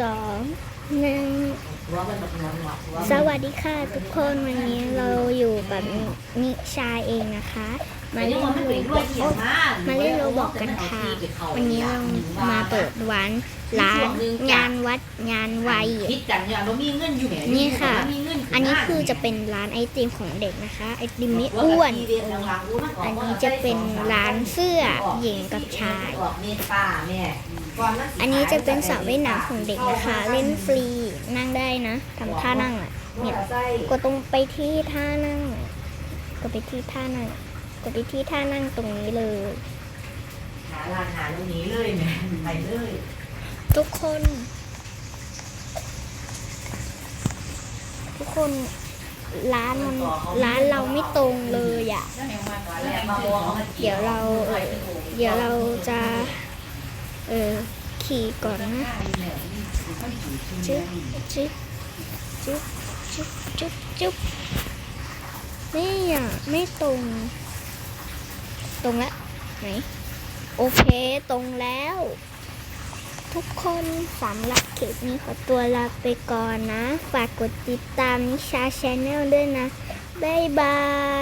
สองหนึ่งสวัสดีค่ะทุกคนวันนี้เราอยู่กับนิชาเองนะคะ มาเล่นโรบอกมาเล่นโรบอกกันค่ะ วันนี้เรามาเปิดร้านร้านงานวัดงานวัยนี่ค่ะ อันนี้คือจะเป็นร้านไอติมของเด็กนะคะไอติมไม่อ้วน อันนี้จะเป็นร้านเสื้อหญิงกับชายอันนี้จะเป็นสระว่ายน้ำของเด็กนะคะเล่นฟรีนั่งได้นะทำท่านั่งอะเนี่ยกดตรงไปที่ท่านั่งอะกดไปที่ท่านั่งกดไปที่ท่านั่งตรงนี้เลยหาร้านหาตรงนี้เลยแม่ไปเลยทุกคน ทุกคนร้านมันร้านเราไม่ตรงเลยอะเดี๋ยวเราเอ่อเดี๋ยวเราจะ เออ ขี่ก่อนนะจึ๊บจึ๊บจึ๊บจึ๊บจึ๊บจึ๊บนี่อะไม่ตรง ตรงแล้วไหน โอเคตรงแล้ว ทุกคนสำหรับคลิปนี้ขอตัวลาไปก่อนนะ ฝากกดติดตามนิชาชาแนลด้วยนะ บ๊ายบาย